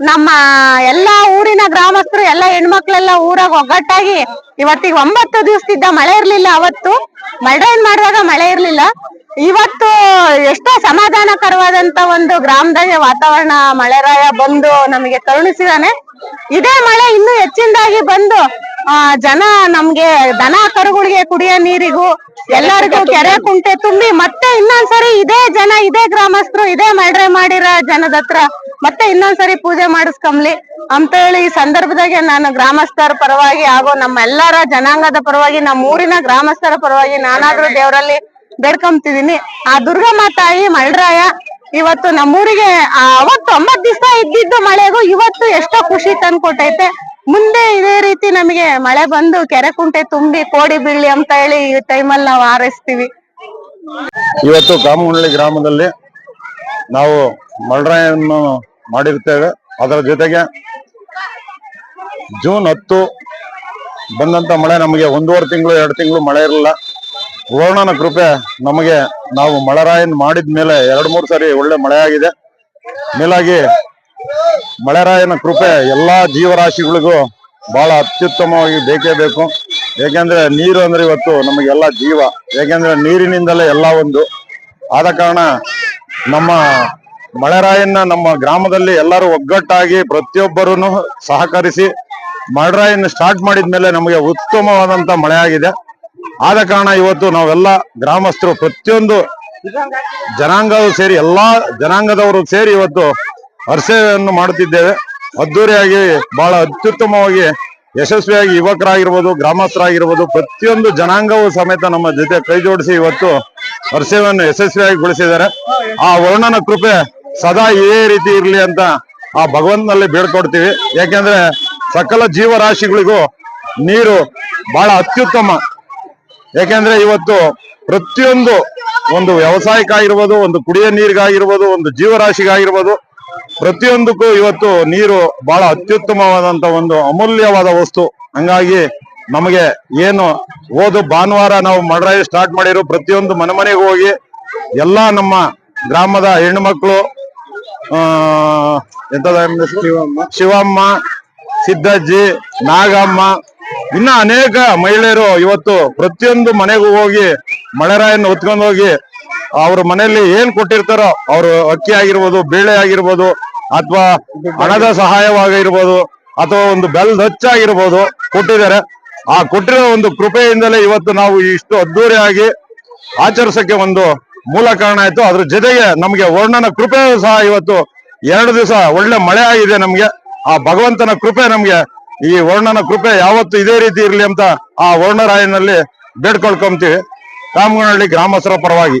ನಮ್ಮ ಎಲ್ಲಾ ಊರಿನ ಗ್ರಾಮಸ್ಥರು, ಎಲ್ಲಾ ಹೆಣ್ಮಕ್ಳೆಲ್ಲ ಊರಾಗ ಒಗ್ಗಟ್ಟಾಗಿ ಇವತ್ತಿಗೆ ಒಂಬತ್ತು ದಿವಸದಿಂದ ಮಳೆ ಇರ್ಲಿಲ್ಲ ಅವತ್ತು. ಮಲ್ಡೈನ್ ಮಾಡಿದಾಗ ಮಳೆ ಇರ್ಲಿಲ್ಲ. ಇವತ್ತು ಎಷ್ಟೋ ಸಮಾಧಾನಕರವಾದಂತ ಒಂದು ಗ್ರಾಮದಾಗ ವಾತಾವರಣ ಮಳೆರಾಯ ಬಂದು ನಮಗೆ ಕರುಣಿಸಿದಾನೆ ಇದೇ ಮಳೆ ಇನ್ನೂ ಹೆಚ್ಚಿನದಾಗಿ ಬಂದು ಆ, ಜನ ನಮ್ಗೆ ದನ ಕರುಗಳಿಗೆ ಕುಡಿಯೋ ನೀರಿಗೂ ಎಲ್ಲರಿಗೂ ಕೆರೆ ಕುಂಟೆ ತುಂಬಿ ಮತ್ತೆ ಇನ್ನೊಂದ್ಸರಿ ಇದೇ ಜನ, ಇದೇ ಗ್ರಾಮಸ್ಥರು, ಇದೇ ಮಳ್ರೆ ಮಾಡಿರೋ ಜನದ ಹತ್ರ ಮತ್ತೆ ಇನ್ನೊಂದ್ಸರಿ ಪೂಜೆ ಮಾಡಿಸ್ಕೊಂಬ್ಲಿ ಅಂತ ಹೇಳಿ ಈ ಸಂದರ್ಭದಾಗೆ ನಾನು ಗ್ರಾಮಸ್ಥರ ಪರವಾಗಿ ಹಾಗೂ ನಮ್ಮ ಎಲ್ಲರ ಜನಾಂಗದ ಪರವಾಗಿ, ನಮ್ಮ ಊರಿನ ಗ್ರಾಮಸ್ಥರ ಪರವಾಗಿ ನಾನಾದ್ರೂ ದೇವರಲ್ಲಿ ಬೇಡ್ಕೊಂತಿದೀನಿ ಆ ದುರ್ಗಮ್ಮ ತಾಯಿ ಮಳ್ರಾಯ ಇವತ್ತು ನಮ್ಮೂರಿಗೆ ಅವತ್ತು ಒಂಬತ್ ದಿವಸ ಇದ್ದಿದ್ದು ಮಳೆಗೂ ಇವತ್ತು ಎಷ್ಟೋ ಖುಷಿ ತಂದ್ಕೊಟ್ಟೈತೆ. ಮುಂದೆ ಇದೇ ರೀತಿ ನಮಗೆ ಮಳೆ ಬಂದು ಕೆರೆ ಕುಂಟೆ ತುಂಬಿ ಕೋಡಿ ಬೀಳಿ ಅಂತ ಹೇಳಿ ಈ ಟೈಮಲ್ಲಿ ನಾವು ಹಾರೈಸ್ತೀವಿ ಇವತ್ತು ಕಾಮನಹಳ್ಳಿ ಗ್ರಾಮದಲ್ಲಿ ನಾವು ಮಳರಾಯನ್ನು ಮಾಡಿರ್ತೇವೆ. ಅದರ ಜೊತೆಗೆ ಜೂನ್ ಹತ್ತು ಬಂದಂತ ಮಳೆ ನಮಗೆ ಒಂದೂವರೆ ತಿಂಗಳು, ಎರಡು ತಿಂಗಳು ಮಳೆ ಇರಲಿಲ್ಲ. ವರುಣನ ಕೃಪೆ ನಮಗೆ ನಾವು ಮಳರಾಯನ್ ಮಾಡಿದ ಮೇಲೆ ಎರಡು ಮೂರು ಸಾರಿ ಒಳ್ಳೆ ಮಳೆ ಆಗಿದೆ. ಮೇಲಾಗಿ ಮಳೆರಾಯನ ಕೃಪೆ ಎಲ್ಲಾ ಜೀವರಾಶಿಗಳಿಗೂ ಬಹಳ ಅತ್ಯುತ್ತಮವಾಗಿ ಬೇಕೇ ಬೇಕು. ಏಕೆಂದ್ರೆ ನೀರು ಅಂದ್ರೆ ಇವತ್ತು ನಮಗೆಲ್ಲ ಜೀವ. ಏಕೆಂದ್ರೆ ನೀರಿನಿಂದಲೇ ಎಲ್ಲ ಒಂದು. ಆದ ಕಾರಣ ನಮ್ಮ ಮಳೆರಾಯನ್ನ ನಮ್ಮ ಗ್ರಾಮದಲ್ಲಿ ಎಲ್ಲರೂ ಒಗ್ಗಟ್ಟಾಗಿ ಪ್ರತಿಯೊಬ್ಬರೂ ಸಹಕರಿಸಿ ಮಳೆರಾಯನ್ನ ಸ್ಟಾರ್ಟ್ ಮಾಡಿದ್ಮೇಲೆ ನಮಗೆ ಉತ್ತಮವಾದಂತ ಮಳೆ ಆಗಿದೆ. ಆದ ಕಾರಣ ಇವತ್ತು ನಾವೆಲ್ಲ ಗ್ರಾಮಸ್ಥರು ಪ್ರತಿಯೊಂದು ಜನಾಂಗವು ಸೇರಿ, ಎಲ್ಲಾ ಜನಾಂಗದವರು ಸೇರಿ ಇವತ್ತು ಹರ್ಷೆಯನ್ನು ಮಾಡುತ್ತಿದ್ದೇವೆ. ಅದ್ದೂರಿಯಾಗಿ ಬಹಳ ಅತ್ಯುತ್ತಮವಾಗಿ ಯಶಸ್ವಿಯಾಗಿ ಯುವಕರಾಗಿರ್ಬೋದು, ಗ್ರಾಮಸ್ಥರಾಗಿರ್ಬೋದು, ಪ್ರತಿಯೊಂದು ಜನಾಂಗವೂ ಸಮೇತ ನಮ್ಮ ಜೊತೆ ಕೈ ಜೋಡಿಸಿ ಇವತ್ತು ವರ್ಷವನ್ನು ಯಶಸ್ವಿಯಾಗಿ ಗೊಳಿಸಿದ್ದಾರೆ ಆ ವರ್ಣನ ಕೃಪೆ ಸದಾ ಇದೇ ರೀತಿ ಇರಲಿ ಅಂತ ಆ ಭಗವಂತನಲ್ಲಿ ಬೇಡ್ಕೊಡ್ತೀವಿ ಯಾಕೆಂದ್ರೆ ಸಕಲ ಜೀವರಾಶಿಗಳಿಗೂ ನೀರು ಬಹಳ ಅತ್ಯುತ್ತಮ. ಯಾಕೆಂದ್ರೆ ಇವತ್ತು ಪ್ರತಿಯೊಂದು ಒಂದು ವ್ಯವಸಾಯಕ್ಕಾಗಿರ್ಬೋದು, ಒಂದು ಕುಡಿಯ ನೀರಿಗಾಗಿರ್ಬೋದು, ಒಂದು ಜೀವರಾಶಿಗಾಗಿರ್ಬೋದು ಪ್ರತಿಯೊಂದಕ್ಕೂ ಇವತ್ತು ನೀರು ಬಹಳ ಅತ್ಯುತ್ತಮವಾದಂತ ಒಂದು ಅಮೂಲ್ಯವಾದ ವಸ್ತು. ಹಂಗಾಗಿ ನಮಗೆ ಏನು ಓದು ಭಾನುವಾರ ನಾವು ಮಡ್ರಾಯಿ ಸ್ಟಾರ್ಟ್ ಮಾಡಿರೋ ಪ್ರತಿಯೊಂದು ಮನೆ ಮನೆಗೆ ಹೋಗಿ ಎಲ್ಲಾ ನಮ್ಮ ಗ್ರಾಮದ ಹೆಣ್ಣು ಮಕ್ಕಳು ಆ ಎಂತದ ಶಿವಮ್ಮ ಸಿದ್ದಜ್ಜಿ ನಾಗಮ್ಮ ಇನ್ನ ಅನೇಕ ಮಹಿಳೆಯರು ಇವತ್ತು ಪ್ರತಿಯೊಂದು ಮನೆಗೂ ಹೋಗಿ ಮಳೆರಾಯನ್ನು ಹೊತ್ಕೊಂಡು ಹೋಗಿ ಅವ್ರ ಮನೆಯಲ್ಲಿ ಏನ್ ಕೊಟ್ಟಿರ್ತಾರೋ ಅವರು ಅಕ್ಕಿ ಆಗಿರ್ಬೋದು, ಬೇಳೆ ಆಗಿರ್ಬೋದು, ಅಥವಾ ಹಣದ ಸಹಾಯವಾಗಿರ್ಬೋದು, ಅಥವಾ ಒಂದು ಬೆಲ್ದ ಹಚ್ಚಾಗಿರ್ಬೋದು ಕೊಟ್ಟಿದ್ದಾರೆ. ಆ ಕೊಟ್ಟಿರೋ ಒಂದು ಕೃಪೆಯಿಂದಲೇ ಇವತ್ತು ನಾವು ಇಷ್ಟು ಅದ್ದೂರಿಯಾಗಿ ಆಚರಿಸಕ್ಕೆ ಒಂದು ಮೂಲ ಕಾರಣ ಆಯ್ತು. ಅದ್ರ ಜೊತೆಗೆ ನಮಗೆ ವರ್ಣನ ಕೃಪೆ ಸಹ ಇವತ್ತು ಎರಡು ದಿವಸ ಒಳ್ಳೆ ಮಳೆ ಆಗಿದೆ ನಮ್ಗೆ. ಆ ಭಗವಂತನ ಕೃಪೆ ನಮ್ಗೆ ಈ ವರ್ಣನ ಕೃಪೆ ಯಾವತ್ತು ಇದೇ ರೀತಿ ಇರ್ಲಿ ಅಂತ ಆ ವರ್ಣರಾಯನಲ್ಲಿ ಬೇಡ್ಕೊಳ್ಕೊಂತೀವಿ. ಕಾಮಗನಹಳ್ಳಿ ಗ್ರಾಮಸ್ಥರ ಪರವಾಗಿ.